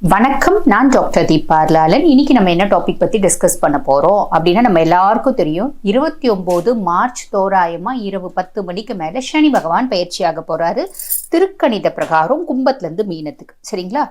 வணக்கம் நான் டாக்டர் தீபார்லாலன் இன்னைக்கு நம்ம என்ன டாபிக் பத்தி டிஸ்கஸ் பண்ண போறோம்? அப்படின்னா நம்ம எல்லாருக்கும் தெரியும் இருபத்தி ஒன்பது மார்ச் தோராயமா இரவு பத்து மணிக்கு மேல சனி பகவான் பயிற்சியாக போறாரு. திருக்கணித பிரகாரம் கும்பத்துல இருந்து மீனத்துக்கு. சரிங்களா?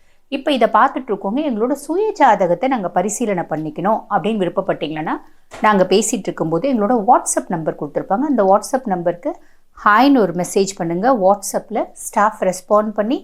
இப்போ இதை பார்த்துட்டு இருக்கோங்க எங்களோட சுய ஜாதகத்தை நாங்கள் பரிசீலனை பண்ணிக்கணும் அப்படின்னு விருப்பப்பட்டீங்கன்னா நாங்கள் பேசிகிட்டு இருக்கும்போது எங்களோட வாட்ஸ்அப் நம்பர் கொடுத்துருப்பாங்க. அந்த வாட்ஸ்அப் நம்பருக்கு ஹாய்னு ஒரு மெசேஜ் பண்ணுங்கள் வாட்ஸ்அப்பில் ஸ்டாஃப் ரெஸ்பாண்ட் பண்ணி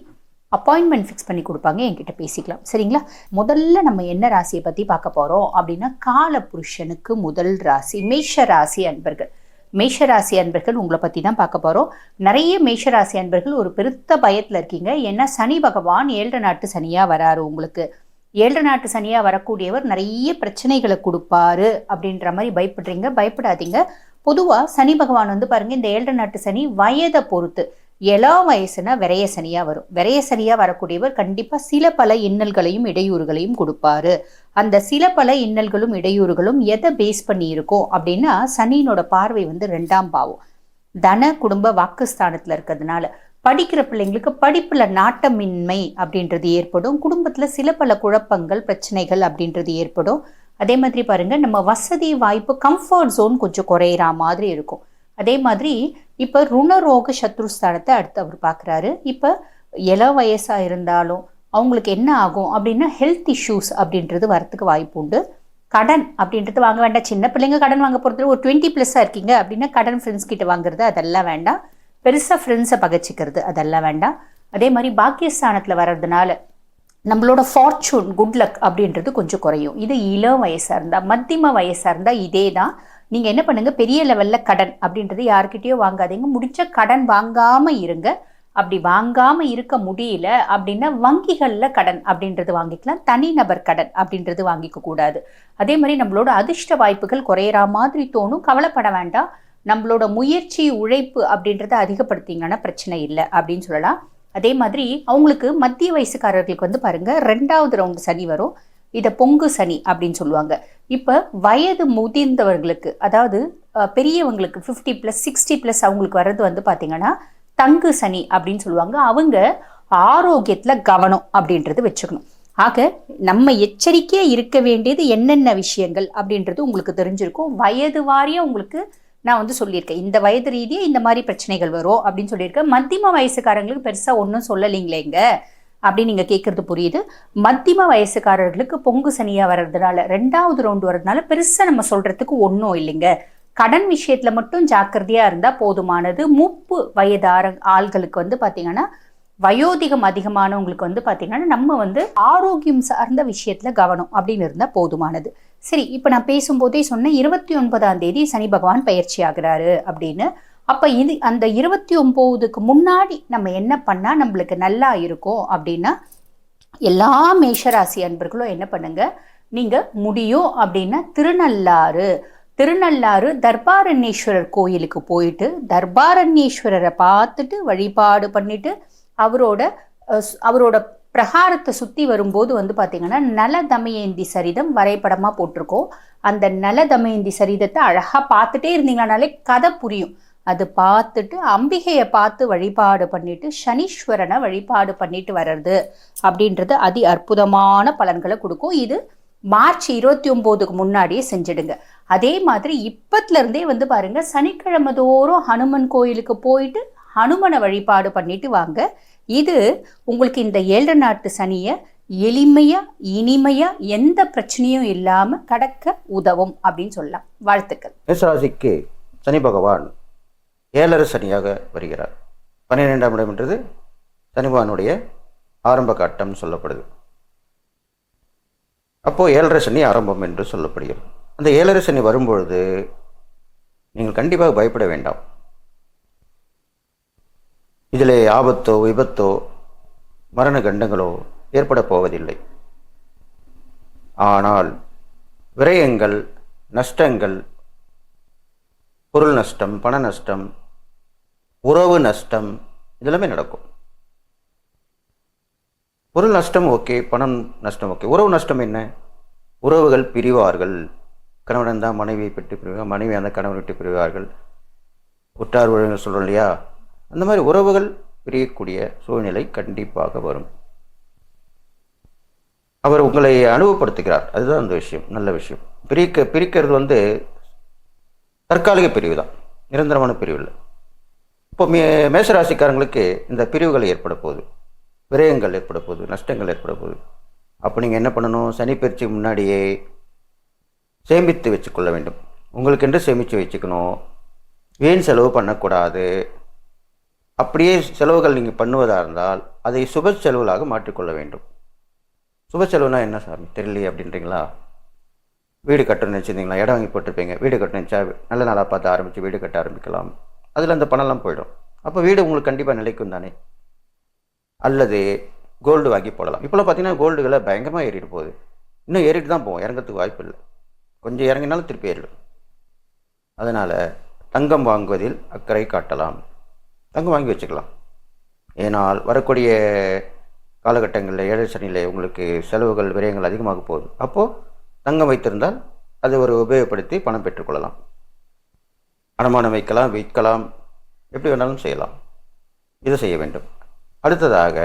அப்பாயின்மெண்ட் ஃபிக்ஸ் பண்ணி கொடுப்பாங்க. என்கிட்ட பேசிக்கலாம். சரிங்களா? முதல்ல நம்ம என்ன ராசியை பற்றி பார்க்க போகிறோம் அப்படின்னா கால புருஷனுக்கு முதல் ராசி மேஷ ராசி அன்பர்கள். மேஷராசி அன்பர்கள் உங்களை பற்றி தான் பார்க்க போகிறோம் நிறைய மேஷராசி அன்பர்கள் ஒரு பெருத்த பயத்தில் இருக்கீங்க. ஏன்னா சனி பகவான் ஏழரை நாட்டு சனியாக வராரு உங்களுக்கு. ஏழரை நாட்டு சனியாக வரக்கூடியவர் நிறைய பிரச்சனைகளை கொடுப்பாரு அப்படின்ற மாதிரி பயப்படுறீங்க. பயப்படாதீங்க. பொதுவாக சனி பகவான் வந்து பாருங்க இந்த ஏழரை நாட்டு சனி வயதை பொறுத்து இளம் வயசுனா விரைய சனியாக வரும். விரைய சனியாக வரக்கூடியவர் கண்டிப்பாக சில பல இன்னல்களையும் இடையூறுகளையும் கொடுப்பாரு. அந்த சில பல இன்னல்களும் இடையூறுகளும் எதை பேஸ் பண்ணி இருக்கும் அப்படின்னா சனியினோட பார்வை வந்து ரெண்டாம் பாவம். தன குடும்ப வாக்குஸ்தானத்தில் இருக்கிறதுனால படிக்கிற பிள்ளைங்களுக்கு படிப்புல நாட்டமின்மை அப்படின்றது ஏற்படும். குடும்பத்துல சில பல குழப்பங்கள் பிரச்சனைகள் அப்படின்றது ஏற்படும். அதே மாதிரி பாருங்க நம்ம வசதி வாய்ப்பு கம்ஃபர்ட் ஜோன் கொஞ்சம் குறையிற மாதிரி இருக்கும். அதே மாதிரி இப்போ ருணரோக சத்ருஸ்தானத்தை அடுத்து அவர் பார்க்குறாரு இப்போ இள வயசாக இருந்தாலும் அவங்களுக்கு என்ன ஆகும் அப்படின்னா ஹெல்த் இஷ்யூஸ் அப்படின்றது வரத்துக்கு வாய்ப்பு உண்டு. கடன் அப்படின்றது வாங்க வேண்டாம். சின்ன பிள்ளைங்க கடன் வாங்க போகிறது ஒரு டுவெண்ட்டி ப்ளஸ்ஸாக இருக்கீங்க அப்படின்னா கடன் ஃப்ரெண்ட்ஸ் கிட்ட வாங்குறது அதெல்லாம் வேண்டாம். பெருசாக ஃப்ரெண்ட்ஸை பகச்சிக்கிறது அதெல்லாம் வேண்டாம். அதே மாதிரி பாக்கியஸ்தானத்தில் வர்றதுனால நம்மளோட ஃபார்ச்சூன் குட் லக் அப்படின்றது கொஞ்சம் குறையும். இது இளம் வயசாக இருந்தால் மத்தியம வயசாக இருந்தால் இதே தான் நீங்கள் என்ன பண்ணுங்க பெரிய லெவலில் கடன் அப்படின்றது யாருக்கிட்டேயோ வாங்காதீங்க. முடிச்ச கடன் வாங்காமல் இருங்க. அப்படி வாங்காமல் இருக்க முடியல அப்படின்னா வங்கிகளில் கடன் அப்படின்றது வாங்கிக்கலாம். தனிநபர் கடன் அப்படின்றது வாங்கிக்க கூடாது. அதே மாதிரி நம்மளோட அதிர்ஷ்ட வாய்ப்புகள் குறையிற மாதிரி தோணும். கவலைப்பட வேண்டாம். நம்மளோட முயற்சி உழைப்பு அப்படின்றத அதிகப்படுத்திங்கன்னா பிரச்சனை இல்லை அப்படின்னு சொல்லலாம். அதே மாதிரி அவங்களுக்கு மத்திய வயசுக்காரர்களுக்கு வந்து பாருங்க ரெண்டாவது ரவுண்டு சனி வரும். இதை பொங்கு சனி அப்படின்னு சொல்லுவாங்க. இப்போ வயது முதிர்ந்தவர்களுக்கு அதாவது பெரியவங்களுக்கு ஃபிஃப்டி ப்ளஸ் சிக்ஸ்டி ப்ளஸ் அவங்களுக்கு வர்றது வந்து பார்த்தீங்கன்னா தங்கு சனி அப்படின்னு சொல்லுவாங்க. அவங்க ஆரோக்கியத்தில் கவனம் அப்படின்றது வச்சுக்கணும். ஆக நம்ம எச்சரிக்கையாக இருக்க வேண்டியது என்னென்ன விஷயங்கள் அப்படின்றது உங்களுக்கு தெரிஞ்சிருக்கும். வயது வாரியாக உங்களுக்கு நான் வந்து சொல்லியிருக்கேன். இந்த வயது ரீதியாக இந்த மாதிரி பிரச்சனைகள் வரும் அப்படின்னு சொல்லியிருக்கேன். மத்தியம வயசுக்காரங்களுக்கு பெருசாக ஒன்றும் சொல்லலைங்களேங்க அப்படின்னு நீங்கள் கேட்குறது புரியுது. மத்தியம வயசுக்காரர்களுக்கு பொங்கு சனியாக வர்றதுனால ரெண்டாவது ரவுண்டு வர்றதுனால பெருசாக நம்ம சொல்கிறதுக்கு ஒன்றும் இல்லைங்க. கடன் விஷயத்தில் மட்டும் ஜாக்கிரதையாக இருந்தால் போதுமானது. முப்பு வயதார ஆள்களுக்கு வந்து பார்த்தீங்கன்னா வயோதிகம் அதிகமானவங்களுக்கு வந்து பார்த்தீங்கன்னா நம்ம வந்து ஆரோக்கியம் சார்ந்த விஷயத்தில் கவனம் அப்படின்னு இருந்தால் போதுமானது. சரி இப்போ நான் பேசும்போதே சொன்னேன் இருபத்தி ஒன்பதாம் தேதி சனி பகவான் பயிற்சி ஆகிறாரு அப்படின்னு. அப்போ இது அந்த இருபத்தி ஒம்போதுக்கு முன்னாடி நம்ம என்ன பண்ணால் நம்மளுக்கு நல்லா இருக்கும் அப்படின்னா எல்லா மேஷராசி அன்பர்களும் என்ன பண்ணுங்க நீங்கள் முடியும் அப்படின்னா திருநள்ளாறு. திருநள்ளாறு தர்பாரண்யேஸ்வரர் கோயிலுக்கு போயிட்டு தர்பாரண்யேஸ்வரரை பார்த்துட்டு வழிபாடு பண்ணிட்டு அவரோட சு- அவரோட பிரகாரத்தை சுற்றி வரும்போது வந்து பார்த்தீங்கன்னா நல தமயந்தி சரிதம் வரைபடமாக போட்டிருக்கோம். அந்த நல தமயந்தி சரிதத்தை அழகாக பார்த்துட்டே இருந்தீங்கனாலே கதை புரியும். அது பார்த்துட்டு அம்பிகையை பார்த்து வழிபாடு பண்ணிட்டு சனீஸ்வரனை வழிபாடு பண்ணிட்டு வர்றது அப்படின்றது அதி அற்புதமான பலன்களை கொடுக்கும். இது மார்ச் இருபத்தி ஒம்போதுக்கு முன்னாடியே செஞ்சிடுங்க. அதே மாதிரி இப்பத்துலேருந்தே வந்து பாருங்கள் சனிக்கிழமை தோறும் ஹனுமன் கோயிலுக்கு போயிட்டு ஹனுமனை வழிபாடு பண்ணிட்டு வாங்க. இது உங்களுக்கு இந்த ஏழு நாட்டு சனியை எளிமையாக இனிமையாக எந்த பிரச்சனையும் இல்லாமல் கடக்க உதவும் அப்படின்னு சொல்லலாம். வாழ்த்துக்கள். சனி பகவான் ஏழரை சனியாக வருகிறார். பன்னிரெண்டாம் இடம் என்றது சனி ஆரம்ப கட்டம்னு சொல்லப்படுது. அப்போது ஏழரை சனி ஆரம்பம் என்று சொல்லப்படுகிறது. அந்த ஏழரை சனி வரும்பொழுது நீங்கள் கண்டிப்பாக பயப்பட வேண்டாம். இதில் ஆபத்தோ விபத்தோ மரண கண்டங்களோ ஏற்பட போவதில்லை. ஆனால் விரயங்கள் நஷ்டங்கள் பொருள் நஷ்டம் பண நஷ்டம் உறவு நஷ்டம் இதெல்லாமே நடக்கும். பொருள் நஷ்டம் ஓகே பணம் நஷ்டம் ஓகே. உறவு நஷ்டம் என்ன? உறவுகள் பிரிவார்கள். கணவன் தான் மனைவியை பெற்று பிரிவார்கள் மனைவி அந்த கணவன் விட்டு பிரிவார்கள். உற்றார் உறவுகள் சொல்கிறோம் இல்லையா? அந்த மாதிரி உறவுகள் பிரியக்கூடிய சூழ்நிலை கண்டிப்பாக வரும். அவர் உங்களை அனுபவப்படுத்துகிறார். அதுதான் அந்த விஷயம் நல்ல விஷயம். பிரிக்க பிரிக்கிறது வந்து தற்காலிக பிரிவு தான். நிரந்தரமான பிரிவு இல்லை. இப்போ மே மேசராசிக்காரங்களுக்கு இந்த பிரிவுகள் ஏற்பட போகுது. விரயங்கள் ஏற்பட போகுது நஷ்டங்கள் ஏற்பட போகுது. அப்போ நீங்கள் என்ன பண்ணணும்? சனி பயிற்சிக்கு முன்னாடியே சேமித்து வச்சுக்கொள்ள வேண்டும். உங்களுக்கென்று சேமித்து வச்சுக்கணும்? வீண் செலவு பண்ணக்கூடாது? அப்படியே செலவுகள் நீங்கள் பண்ணுவதாக இருந்தால் அதை சுப செலவுகளாக மாற்றிக்கொள்ள வேண்டும். சுப செலவுனா என்ன சாமி? தெரியலையே அப்படின்றீங்களா? வீடு கட்டணும்னு வச்சுருந்தீங்களா இடம் வாங்கி போட்டிருப்பீங்க. வீடு கட்டணும் நல்ல நாளாக பார்த்து ஆரம்பித்து வீடு கட்ட ஆரம்பிக்கலாம். அதில் அந்த பணம்லாம் போயிடும். அப்போ வீடு உங்களுக்கு கண்டிப்பாக நிலைக்கும் தானே? அல்லது கோல்டு வாங்கி போடலாம். இப்போலாம் பார்த்தீங்கன்னா கோல்டு விலை பயங்கரமாக ஏறிட்டு போகுது. இன்னும் ஏறிட்டு தான் போவோம். இறங்கிறதுக்கு வாய்ப்பு இல்லை. கொஞ்சம் இறங்கினாலும் திருப்பி ஏறிடும். அதனால் தங்கம் வாங்குவதில் அக்கறை காட்டலாம். தங்கம் வாங்கி வச்சுக்கலாம். ஏனால் வரக்கூடிய காலகட்டங்களில் ஏழை சனியில் உங்களுக்கு செலவுகள் விரயங்கள் அதிகமாக போகுது. அப்போது தங்கம் வைத்திருந்தால் அதை ஒரு உபயோகப்படுத்தி பணம் பெற்றுக்கொள்ளலாம் அடமானம் வைக்கலாம் விற்கலாம். எப்படி வேணாலும் செய்யலாம். இதை செய்ய வேண்டும். அடுத்ததாக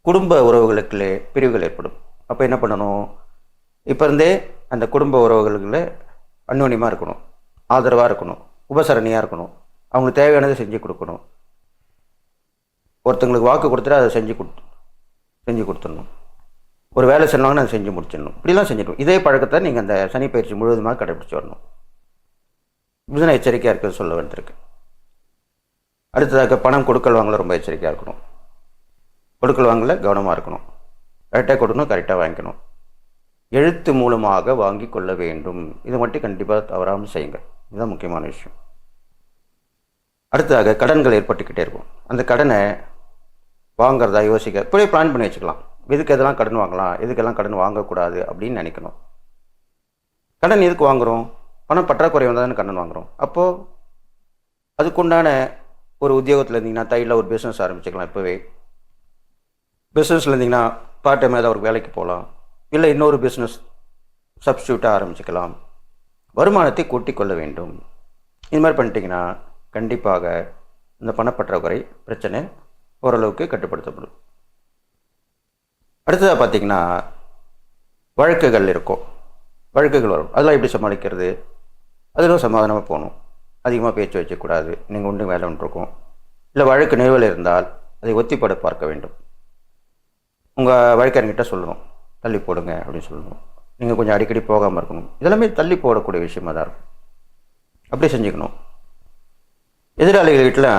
குடும்ப உறவுகளுக்குள்ளே பிரிவுகள் ஏற்படும். அப்போ என்ன பண்ணணும்? இப்போ இருந்தே அந்த குடும்ப உறவுகளுக்குள்ள அன்னோன்யமாக இருக்கணும். ஆதரவாக இருக்கணும். உபசரணியாக இருக்கணும். அவங்களுக்கு தேவையானதை செஞ்சு கொடுக்கணும். ஒருத்தங்களுக்கு வாக்கு கொடுத்துட்டு அதை செஞ்சு கொடுத்து செஞ்சு கொடுத்துடணும். ஒரு வேலை சொன்னாங்கன்னா அதை செஞ்சு முடிச்சிடணும். இப்படிலாம் செஞ்சிடணும். இதே பழக்கத்தை நீங்கள் அந்த சனி பயிற்சி முழுவதுமாக கடைபிடிச்சு வரணும். இதுதான் எச்சரிக்கையாக இருக்க சொல்ல வேண்டியிருக்கு. அடுத்ததாக பணம் கொடுக்கல் வாங்கல ரொம்ப எச்சரிக்கையாக இருக்கணும். கொடுக்கல் வாங்கல கவனமாக இருக்கணும். கரெக்டாக கொடுக்கணும் கரெக்டாக வாங்கிக்கணும். எழுத்து மூலமாக வாங்கி கொள்ள வேண்டும். இது மட்டும் கண்டிப்பாக தவறாமல் செய்யுங்க. இதுதான் முக்கியமான விஷயம். அடுத்ததாக கடன்கள் ஏற்பட்டுக்கிட்டே இருக்கும். அந்த கடனை வாங்குறதா யோசிக்க இப்படியே பிளான் பண்ணி வச்சுக்கலாம். எதுக்கு எதெல்லாம் கடன் வாங்கலாம் எதுக்கெல்லாம் கடன் வாங்கக்கூடாது அப்படின்னு நினைக்கணும். கடன் எதுக்கு வாங்குகிறோம் பணம் பற்றாக்குறை வந்தால் தானே கடன் வாங்குகிறோம் அப்போது அதுக்குண்டான ஒரு உத்தியோகத்தில் இருந்தீங்கன்னா தையில் ஒரு பிஸ்னஸ் ஆரம்பிச்சுக்கலாம் இப்போவே. பிஸ்னஸில் இருந்தீங்கன்னா பார்ட் டைம் ஏதாவது ஒரு வேலைக்கு போகலாம். இல்லை இன்னொரு பிஸ்னஸ் சப்ஸ்டியூட்டாக ஆரம்பிச்சுக்கலாம். வருமானத்தை கூட்டிக் கொள்ள வேண்டும். இது மாதிரி பண்ணிட்டீங்கன்னா கண்டிப்பாக இந்த பணப்பற்றாக்குறை பிரச்சனை ஓரளவுக்கு கட்டுப்படுத்தப்படும். அடுத்ததாக பார்த்தீங்கன்னா வழக்குகள் இருக்கும். வழக்குகள் வரும். அதெல்லாம் எப்படி சமாளிக்கிறது? அதிலும் சமாதானமாக போகணும். அதிகமாக பேச்சு வச்சக்கூடாது நீங்கள் ஒன்று வேலை ஒன்று இருக்கும். இல்லை வழக்கு நிறுவல் இருந்தால் அதை ஒத்திப்பட பார்க்க வேண்டும். உங்கள் வழக்கறிஞர்கிட்ட சொல்லணும். தள்ளி போடுங்க அப்படின்னு சொல்லணும். நீங்கள் கொஞ்சம் அடிக்கடி போகாமல் இருக்கணும். இதெல்லாமே தள்ளி போடக்கூடிய விஷயமா தான் இருக்கும். அப்படி செஞ்சுக்கணும். எதிராளிகள் வீட்டில்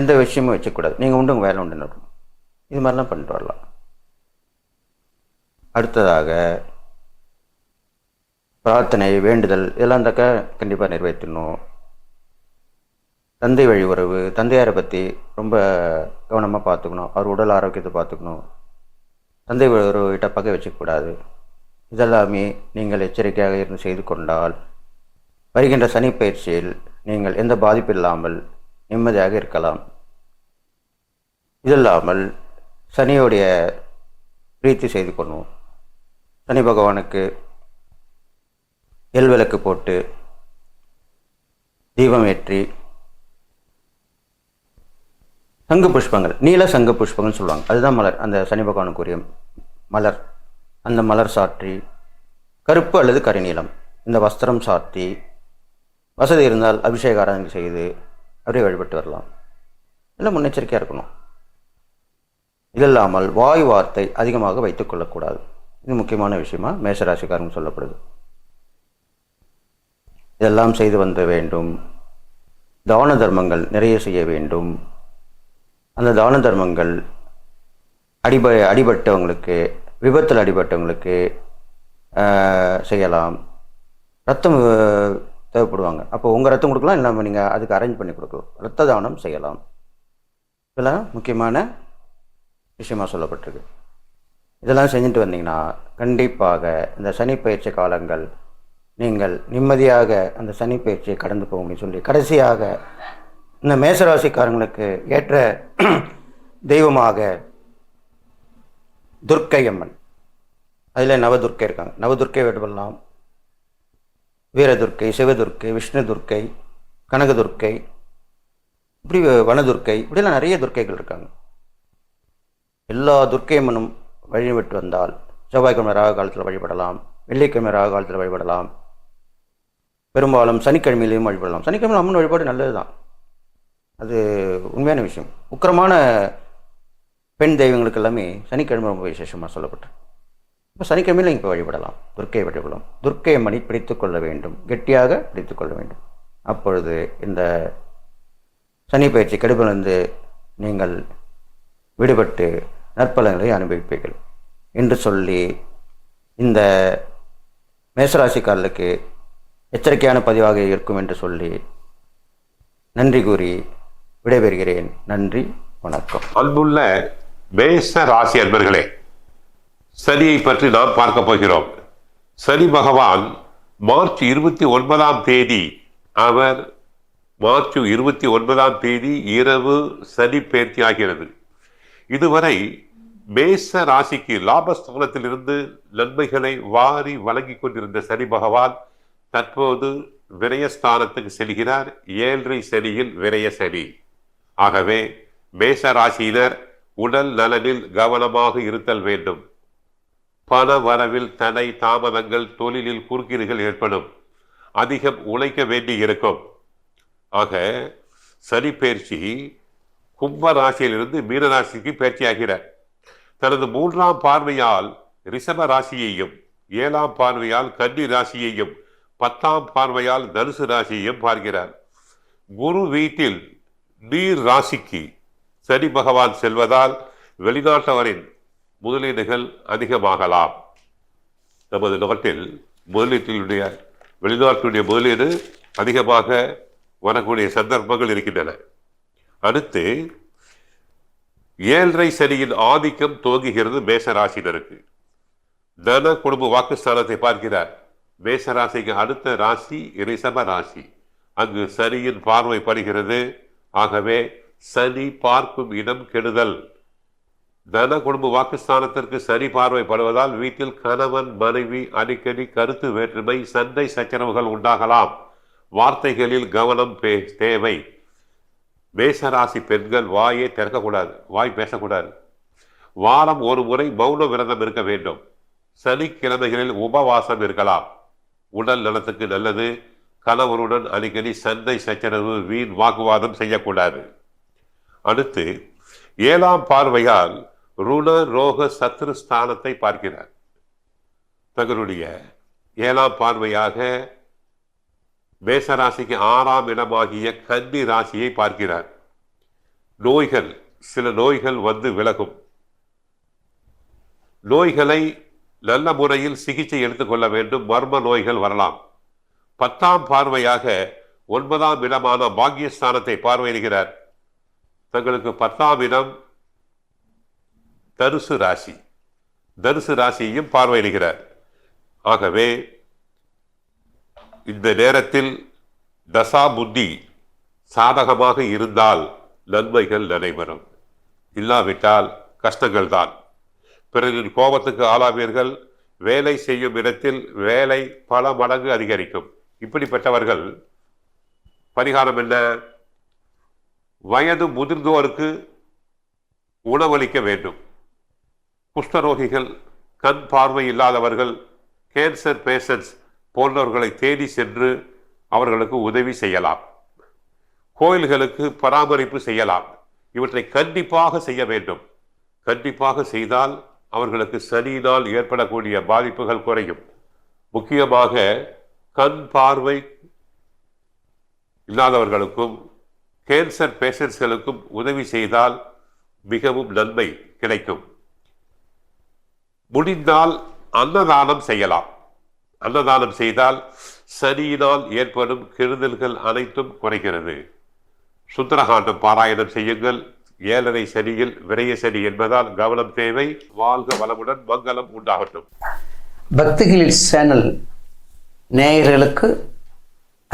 எந்த விஷயமும் வச்சக்கூடாது நீங்கள் உண்டு உங்கள் வேலை உண்டு இது மாதிரிலாம் பண்ணிட்டு வரலாம். அடுத்ததாக பிரார்த்தனை வேண்டுதல் இதெல்லாம் இருந்தாக்கா கண்டிப்பாக நிறைவேற்றணும் தந்தை வழி உறவு தந்தையாரை பற்றி ரொம்ப கவனமாக பார்த்துக்கணும். அவர் உடல் ஆரோக்கியத்தை பார்த்துக்கணும். தந்தை வழி உறவுகிட்ட பகை வச்சுக்கூடாது இதெல்லாமே நீங்கள் எச்சரிக்கையாக இருந்து செய்து கொண்டால் வருகின்ற சனி பயிற்சியில் நீங்கள் எந்த பாதிப்பு இல்லாமல் நிம்மதியாக இருக்கலாம். இதில்லாமல் சனியுடைய பிரீத்தி செய்து கொள்வோம் சனி பகவானுக்கு எல் விளக்கு போட்டு தீபம் ஏற்றி சங்கு புஷ்பங்கள் நீல சங்கு புஷ்பங்கள்னு சொல்லுவாங்க. அதுதான் மலர். அந்த சனி பகவானுக்குரிய மலர். அந்த மலர் சாற்றி கருப்பு அல்லது கரிநீலம் இந்த வஸ்திரம் சாற்றி வசதி இருந்தால் அபிஷேக ஆராதனை செய்து அப்படியே வழிபட்டு வரலாம். இல்லை முன்னெச்சரிக்கையாக இருக்கணும். இது இல்லாமல் வாய் வார்த்தை அதிகமாக வைத்துக் கொள்ளக்கூடாது. இது முக்கியமான விஷயமா? மேஷராசிக்காரங்க சொல்லப்படுது. இதெல்லாம் செய்து வந்த வேண்டும். தான தர்மங்கள் நிறைய செய்ய வேண்டும். அந்த தான தர்மங்கள் அடிப அடிபட்டவங்களுக்கு விபத்தில் அடிபட்டவங்களுக்கு செய்யலாம். ரத்தம் தேவைப்படுவாங்க. அப்போ உங்கள் ரத்தம் கொடுக்கலாம் இல்லாமல் நீங்கள் அதுக்கு அரேஞ்ச் பண்ணி கொடுக்கலாம். ரத்த தானம் செய்யலாம். இதெல்லாம் முக்கியமான விஷயமாக சொல்லப்பட்டிருக்கு. இதெல்லாம் செஞ்சுட்டு வந்தீங்கன்னா கண்டிப்பாக இந்த சனி பயிற்சி காலங்கள் நீங்கள் நிம்மதியாக அந்த சனி பயிற்சியை கடந்து போகும்னு சொல்லி கடைசியாக இந்த மேசராசிக்காரங்களுக்கு ஏற்ற தெய்வமாக துர்க்கை அம்மன் அதில் நவதுர்க்கை இருக்காங்க. நவதுர்க்கை வேண்டுமெல்லாம் வீரதுர்க்கை சிவதுர்க்கை விஷ்ணு துர்க்கை கனகதுர்க்கை இப்படி வனதுர்க்கை இப்படிலாம் நிறைய துர்க்கைகள் இருக்காங்க. எல்லா துர்க்கையம்மனும் வழிபட்டு வந்தால் செவ்வாய்க்கிழமை ராக காலத்தில் வழிபடலாம் வெள்ளிக்கிழமை ராக காலத்தில் வழிபடலாம் பெரும்பாலும் சனிக்கிழமையிலையும் வழிபடலாம். சனிக்கிழமை அம்மன் வழிபாடு நல்லது தான் அது உண்மையான விஷயம். உக்கிரமான பெண் தெய்வங்களுக்கு எல்லாமே சனிக்கிழமை ரொம்ப விசேஷமாக சொல்லப்பட்டிருக்கு இப்போ சனிக்கிழமையில் இப்போ வழிபடலாம். துர்க்கையை வழிபடலாம். துர்க்கையை மணி பிடித்து கொள்ள வேண்டும். கெட்டியாக பிடித்து கொள்ள வேண்டும். அப்பொழுது இந்த சனி பயிற்சி கெடுபிலிருந்து நீங்கள் விடுபட்டு நற்பலங்களை அனுபவிப்பீர்கள். என்று சொல்லி இந்த மேசராசிக்காரர்களுக்கு எச்சரிக்கையான பதிவாக இருக்கும் என்று சொல்லி நன்றி கூறி விடைபெறுகிறேன். நன்றி வணக்கம். அன்புள்ள மேஷ ராசி அன்பர்களே சனியை பற்றி நாம் பார்க்க போகிறோம். சனி பகவான் மார்ச் இருபத்தி ஒன்பதாம் தேதி அவர் மார்ச் இருபத்தி ஒன்பதாம் தேதி இரவு சனி பேர்த்தி ஆகிறது. இதுவரை மேச ராசிக்கு லாபஸ்தானத்திலிருந்து நன்மைகளை வாரி வழங்கி கொண்டிருந்த சனி பகவான் தற்போது விரயஸ்தானத்துக்கு செல்கிறார். ஏழரை சனியில் விரய சனி. ஆகவே மேச ராசியினர் உடல் நலனில் கவனமாக இருத்தல் வேண்டும். பண வரவில் தடை தாமதங்கள் தொழிலில் குறுக்கீடுகள் ஏற்படும். அதிகம் உழைக்க வேண்டி இருக்கும் ஆக சனி பயிற்சி கும்ப ராசியிலிருந்து மீனராசிக்கு பயிற்சியாகிறார் தனது மூன்றாம் பார்வையால் ரிஷப ராசியையும் ஏழாம் பார்வையால் கன்னி ராசியையும் பத்தாம் பார்வையால் தனுசு ராசியையும் பார்க்கிறார். குரு வீட்டில் நீர் ராசிக்கு சனி பகவான் செல்வதால் வெளிநாட்டவரின் முதலீடுகள் அதிகமாகலாம். நமது நாட்டில் முதலீட்டினுடைய வெளிநாட்டினுடைய முதலீடு அதிகமாக வரக்கூடிய சந்தர்ப்பங்கள் இருக்கின்றன. அடுத்து ஏழரை சனியின் ஆதிக்கம் துவங்குகிறது மேசராசினருக்கு தன குடும்ப வாக்குஸ்தானத்தை பார்க்கிறார். மேசராசிக்கு அடுத்த ராசி ரிஷப ராசி. அங்கு சனியின் பார்வை படுகிறது. ஆகவே சனி பார்க்கும் இடம் கெடுதல். தன குடும்ப வாக்குஸ்தானத்திற்கு சனி பார்வைப்படுவதால் வீட்டில் கணவன் மனைவி அடிக்கடி கருத்து வேற்றுமை சண்டை சச்சரவுகள் உண்டாகலாம். வார்த்தைகளில் கவனம் பே- தேவை. மேசராசி பெண்கள் வாயே திறக்கக்கூடாது வாய் பேசக்கூடாது. வாரம் ஒரு முறை மௌன விரதம் இருக்க வேண்டும். சனிக்கிழமைகளில் உபவாசம் இருக்கலாம். உடல் நலத்துக்கு நல்லது. கணவருடன் அடிக்கடி சண்டை சச்சரவு வீண் வாக்குவாதம் செய்யக்கூடாது. அடுத்து ஏழாம் பார்வையால் ருண ரோக சத்ரு ஸ்தானத்தை பார்க்கிறார். தங்களுடைய ஏழாம் பார்வையாக மேசராசிக்கு ஆறாம் இடமாகிய கன்னி ராசியை பார்க்கிறார். நோய்கள் சில நோய்கள் வந்து விலகும். நோய்களை நல்ல முறையில் சிகிச்சை எடுத்துக்கொள்ள வேண்டும். மர்ம நோய்கள் வரலாம். பத்தாம் பார்வையாக ஒன்பதாம் இடமான பாக்யஸ்தானத்தை பார்வையிடுகிறார். தங்களுக்கு பத்தாம் இடம் தனுசு ராசி. தனுசு ராசியையும் பார்வையிடுகிறார். ஆகவே இந்த நேரத்தில் தசா புத்தி சாதகமாக இருந்தால் நன்மைகள் நடைபெறும். இல்லாவிட்டால் கஷ்டங்கள் தான் பிறரின் கோபத்துக்கு ஆளாவீர்கள். வேலை செய்யும் இடத்தில் வேலை பல மடங்கு அதிகரிக்கும். இப்படிப்பட்டவர்கள் பரிகாரம் என்ன? வயது முதிர்ந்தோருக்கு உணவளிக்க வேண்டும். குஷ்டரோகிகள் கண் பார்வை இல்லாதவர்கள் கேன்சர் பேஷண்ட்ஸ் போன்றவர்களை தேடி சென்று அவர்களுக்கு உதவி செய்யலாம். கோயில்களுக்கு பராமரிப்பு செய்யலாம். இவற்றை கண்டிப்பாக செய்ய வேண்டும். கண்டிப்பாக செய்தால் அவர்களுக்கு சனியினால் ஏற்படக்கூடிய பாதிப்புகள் குறையும். முக்கியமாக கண் பார்வை இல்லாதவர்களுக்கும் கேன்சர் பேஷண்ட்ஸ்களுக்கும் உதவி செய்தால் மிகவும் நன்மை கிடைக்கும். முடிந்தால் அன்னதானம் செய்யலாம். அன்னதானம் செய்தால் சனியினால் ஏற்படும் கெடுதல்கள் அனைத்தும் குறைகிறது. சுந்தரகாண்டம் பாராயணம் செய்யுங்கள். ஏழரை சனியில் விரைய சனி என்பதால் கவனம் தேவை. வாழ்க வளமுடன் மங்களம் உண்டாகட்டும். பக்திகளில் சேனல் நேயர்களுக்கு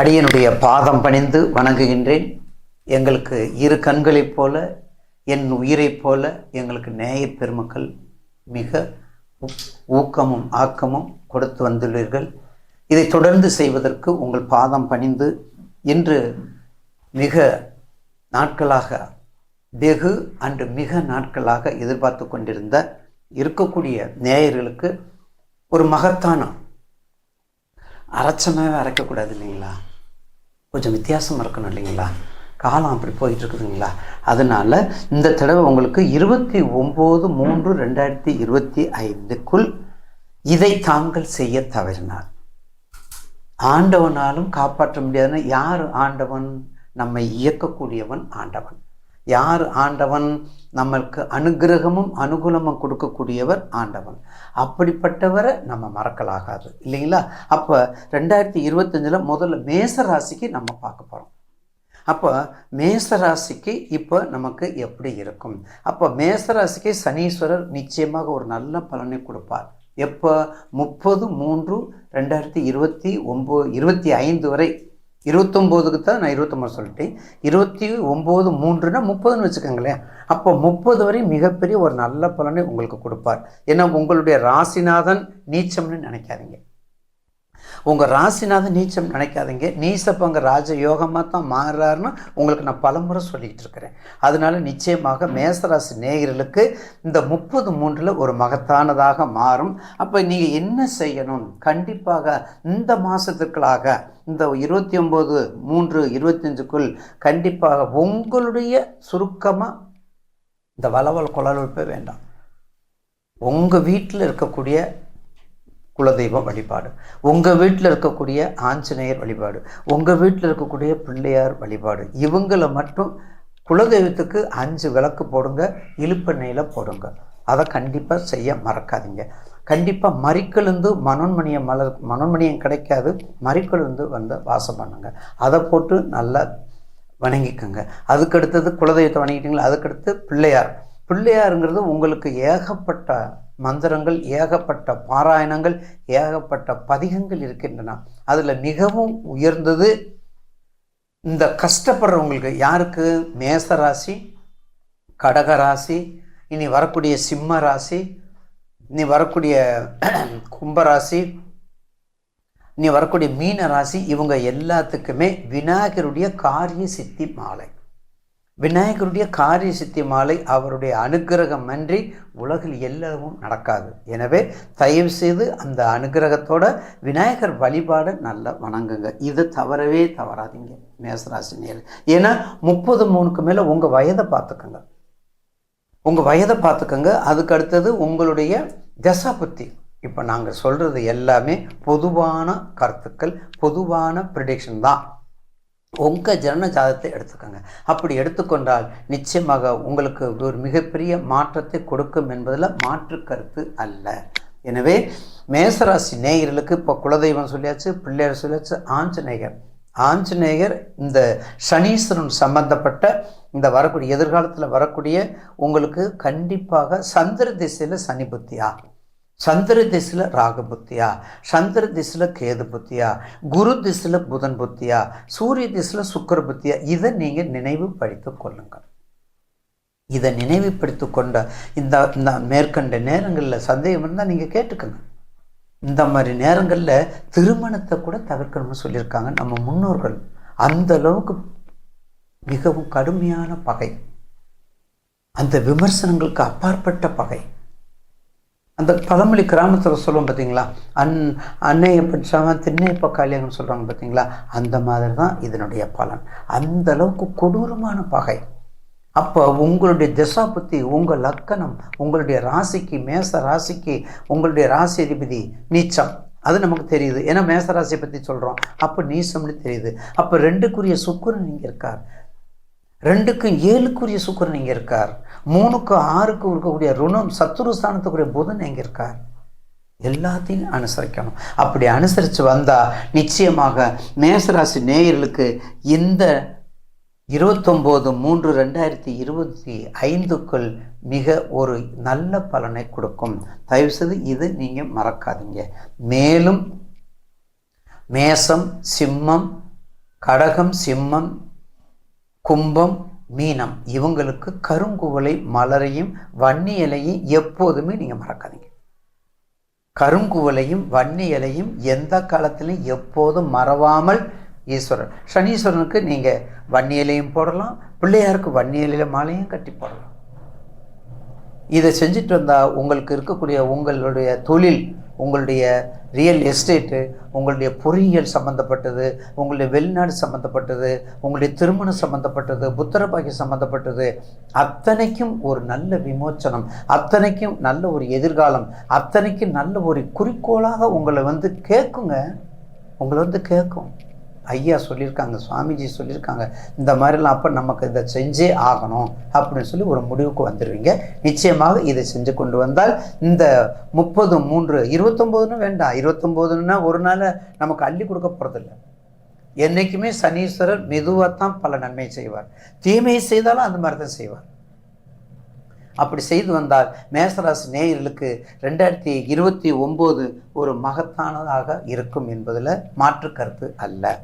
அடியனுடைய பாதம் பணிந்து வணங்குகின்றேன். எங்களுக்கு இரு கண்களைப் போல என் உயிரைப் போல எங்களுக்கு நேயர் பெருமக்கள் மிக ஊக்கமும் ஆக்கமும் கொடுத்து வந்துள்ளீர்கள். இதை தொடர்ந்து செய்வதற்கு உங்கள் பாதம் பணிந்து இன்று மிக நாட்களாக வெகு அன்று மிக நாட்களாக எதிர்பார்த்து கொண்டிருந்த இருக்கக்கூடிய நேயர்களுக்கு ஒரு மகத்தான அரைச்சமாகவே அரைக்கக்கூடாது இல்லைங்களா? கொஞ்சம் வித்தியாசம் இருக்கணும் இல்லைங்களா? காலம் அப்படி போயிட்டு இருக்குதுங்களா? அதனால் இந்த தடவை உங்களுக்கு இருபத்தி ஒம்பது மூன்று ரெண்டாயிரத்தி இருபத்தி ஐந்துக்குள் இதை தாங்கள் செய்ய தவறினார். ஆண்டவனாலும் காப்பாற்ற முடியாதுன்னா யார் ஆண்டவன்? நம்மை இயக்கக்கூடியவன் ஆண்டவன். யார் ஆண்டவன்? நம்மளுக்கு அனுகிரகமும் அனுகூலமும் கொடுக்கக்கூடியவர் ஆண்டவன். அப்படிப்பட்டவரை நம்ம மறக்கலாகாது இல்லைங்களா? அப்போ ரெண்டாயிரத்தி இருபத்தஞ்சில் முதல்ல மேச ராசிக்கு நம்ம பார்க்க போகிறோம் அப்போ மேசராசிக்கு இப்போ நமக்கு எப்படி இருக்கும்? அப்போ மேசராசிக்கு சனீஸ்வரர் நிச்சயமாக ஒரு நல்ல பலனை கொடுப்பார். எப்போ? முப்பது மூன்று ரெண்டாயிரத்தி இருபத்தி ஒம்பது இருபத்தி ஐந்து வரை இருபத்தொம்போதுக்கு தான் நான் இருபத்தொம்பது சொல்லிட்டேன். இருபத்தி ஒம்பது மூன்றுனா முப்பதுன்னு வச்சுக்கோங்களேன். அப்போ முப்பது வரை மிகப்பெரிய ஒரு நல்ல பலனை உங்களுக்கு கொடுப்பார். ஏன்னா உங்களுடைய ராசிநாதன் நீச்சம்னு நினைக்காதீங்க. உங்கள் ராசிநாதன் நீச்சம் நினைக்காதீங்க. நீசப்பங்க ராஜ யோகமாக தான் மாறுறாருன்னு உங்களுக்கு நான் பலமுறை சொல்லிக்கிட்டு இருக்கிறேன். அதனால நிச்சயமாக மேசராசி நேயர்களுக்கு இந்த முப்பது மூன்றில் ஒரு மகத்தானதாக மாறும். அப்போ நீங்கள் என்ன செய்யணும்? கண்டிப்பாக இந்த மாதத்துக்களாக இந்த இருபத்தி ஒம்பது மூன்று இருபத்தஞ்சுக்குள் கண்டிப்பாக உங்களுடைய சுருக்கமாக இந்த வளவல் குழல் வேண்டாம். உங்கள் வீட்டில் இருக்கக்கூடிய குலதெய்வ வழிபாடு. உங்கள் வீட்டில் இருக்கக்கூடிய ஆஞ்சநேயர் வழிபாடு உங்கள் வீட்டில் இருக்கக்கூடிய பிள்ளையார் வழிபாடு இவங்களை மட்டும் குலதெய்வத்துக்கு அஞ்சு விளக்கு போடுங்க இழுப்பெண்ணெயில் போடுங்க. அதை கண்டிப்பாக செய்ய மறக்காதீங்க. கண்டிப்பாக மறிக்கொழுந்து மனோன்மணியம் மலர் மனோன்மணியம் கிடைக்காது மறிக்கொழுந்து வந்து வாசம் பண்ணுங்க. அதை போட்டு நல்லா வணங்கிக்கோங்க. அதுக்கடுத்தது குலதெய்வத்தை வணங்கிட்டீங்களா? அதுக்கடுத்து பிள்ளையார். பிள்ளையாருங்கிறது உங்களுக்கு ஏகப்பட்ட மந்திரங்கள் ஏகப்பட்ட பாராயணங்கள் ஏகப்பட்ட பதிகங்கள் இருக்கின்றன. அதில் மிகவும் உயர்ந்தது இந்த கஷ்டப்படுறவங்களுக்கு யாருக்கு? மேச ராசி கடக ராசி இனி வரக்கூடிய சிம்ம ராசி இனி வரக்கூடிய கும்பராசி இனி வரக்கூடிய மீன ராசி இவங்க எல்லாத்துக்குமே விநாயகருடைய காரிய சித்தி மாலை. விநாயகருடைய காரிய சித்தி மாலை அவருடைய அனுக்கிரகம் அன்றி உலகில் எல்லாவும் நடக்காது. எனவே தயவு செய்து அந்த அனுக்கிரகத்தோட விநாயகர் வழிபாடை நல்லா வணங்குங்க. இது தவறவே தவறாதீங்க மேசராசினியர் ஏன்னா முப்பது மூணுக்கு மேலே உங்கள் வயதை பார்த்துக்கோங்க. உங்கள் வயதை பார்த்துக்கோங்க. அதுக்கு அடுத்தது உங்களுடைய தசாபுத்தி இப்போ நாங்கள் சொல்கிறது எல்லாமே பொதுவான கருத்துக்கள் பொதுவான ப்ரிடிக்ஷன் தான். உங்கள் ஜனன ஜாதகத்தை எடுத்துக்கோங்க. அப்படி எடுத்துக்கொண்டால் நிச்சயமாக உங்களுக்கு ஒரு மிகப்பெரிய மாற்றத்தை கொடுக்கும் என்பதில் மாற்று கருத்து அல்ல. எனவே மேசராசி நேயர்களுக்கு இப்போ குலதெய்வம் சொல்லியாச்சு பிள்ளையார் சொல்லியாச்சு ஆஞ்சநேயர். ஆஞ்சநேயர் இந்த சனீஸ்வரன் சம்பந்தப்பட்ட இந்த வரக்கூடிய எதிர்காலத்தில் வரக்கூடிய உங்களுக்கு கண்டிப்பாக சந்திர திசையில் சனி புத்தியா? சந்திர திசையில் ராகு புத்தியா? சந்திர திசையில் கேது புத்தியா? குரு திசையில் புதன் புத்தியா? சூரிய திசையில் சுக்கர புத்தியா? இதை நீங்கள் நினைவுபடுத்தி கொள்ளுங்கள். இதை நினைவுபடுத்தி கொண்ட இந்த இந்த மேற்கண்ட நேரங்களில் சந்தேகம் இருந்தால் நீங்கள் கேட்டுக்கோங்க. இந்த மாதிரி நேரங்களில் திருமணத்தை கூட தவிர்க்கணும்னு சொல்லியிருக்காங்க நம்ம முன்னோர்கள். அந்த அளவுக்கு மிகவும் கடுமையான பகை. அந்த விமர்சனங்களுக்கு அப்பாற்பட்ட பகை. அந்த பழமொழி கிராமத்தில் சொல்லுவோம் பார்த்தீங்களா அன் அன்னையை பற்றாமல் திண்ணையப்ப காளியங்கன்னு சொல்கிறாங்க பார்த்தீங்களா அந்த மாதிரி தான் இதனுடைய பலன். அந்த அளவுக்கு கொடூரமான பகை. அப்போ உங்களுடைய திசா பற்றி உங்கள் லக்கணம் உங்களுடைய ராசிக்கு மேச ராசிக்கு உங்களுடைய ராசி அதிபதி நீச்சம். அது நமக்கு தெரியுது. ஏன்னா மேச ராசியை பற்றி சொல்கிறோம் அப்போ நீச்சம்னு தெரியுது. அப்போ ரெண்டுக்குரிய சுக்குரன் இங்கே இருக்கார். ரெண்டுக்கும் ஏழுக்குரிய சுக்கரன் இங்கே இருக்கார். மூணுக்கு ஆறுக்கு இருக்கக்கூடிய ருணம் சத்துரு ஸ்தானத்துக்குரிய புதன் எங்கே இருக்கார்? எல்லாத்தையும் அனுசரிக்கணும். அப்படி அனுசரித்து வந்தால் நிச்சயமாக மேசராசி நேயர்களுக்கு இந்த இருபத்தொம்போது மூன்று ரெண்டாயிரத்தி இருபத்தி ஐந்துக்குள் மிக ஒரு நல்ல பலனை கொடுக்கும். தயவுசெய்து இது நீங்கள் மறக்காதீங்க. மேலும் மேசம் சிம்மம் கடகம் சிம்மம் கும்பம் மீனம். இவங்களுக்கு கருங்குவளை மலரையும் வன்னி இலையும் எப்போதுமே நீங்கள் மறக்காதீங்க. கருங்குவலையும் வன்னி இலையும் எந்த காலத்திலையும் எப்போதும் மறவாமல் ஈஸ்வரன் சனீஸ்வரனுக்கு நீங்கள் வன்னி இலையும் போடலாம் பிள்ளையாருக்கு வன்னி இலையில மாலையும் கட்டி போடலாம். இதை செஞ்சுட்டு வந்தால் உங்களுக்கு இருக்கக்கூடிய உங்களுடைய தொழில் உங்களுடைய ரியல் எஸ்டேட்டு உங்களுடைய பொறியியல் சம்மந்தப்பட்டது உங்களுடைய வெளிநாடு சம்மந்தப்பட்டது உங்களுடைய திருமணம் சம்மந்தப்பட்டது புத்திரபாக்கியம் சம்மந்தப்பட்டது அத்தனைக்கும் ஒரு நல்ல விமோச்சனம் அத்தனைக்கும் நல்ல ஒரு எதிர்காலம் அத்தனைக்கும் நல்ல ஒரு குறிக்கோளாக உங்களை வந்து கேட்குங்க. உங்களை வந்து கேட்கும். ஐயா சொல்லியிருக்காங்க சுவாமிஜி சொல்லியிருக்காங்க இந்த மாதிரிலாம் அப்போ நமக்கு இதை செஞ்சே ஆகணும் அப்படின்னு சொல்லி ஒரு முடிவுக்கு வந்துடுவீங்க நிச்சயமாக இதை செஞ்சு கொண்டு வந்தால் இந்த முப்பது மூன்று இருபத்தொம்போதுன்னு வேண்டாம். இருபத்தொம்போதுன்னா ஒரு நாள் நமக்கு அள்ளி கொடுக்க போகிறதில்ல என்றைக்குமே சனீஸ்வரர் மெதுவாக தான் பல நன்மை செய்வார். தீமையை செய்தாலும் அந்த மாதிரி தான் செய்வார். அப்படி செய்து வந்தால் மேசராசி நேயர்களுக்கு ரெண்டாயிரத்தி இருபத்தி ஒம்பது ஒரு மகத்தானதாக இருக்கும் என்பதில் மாற்று கருத்து அல்ல.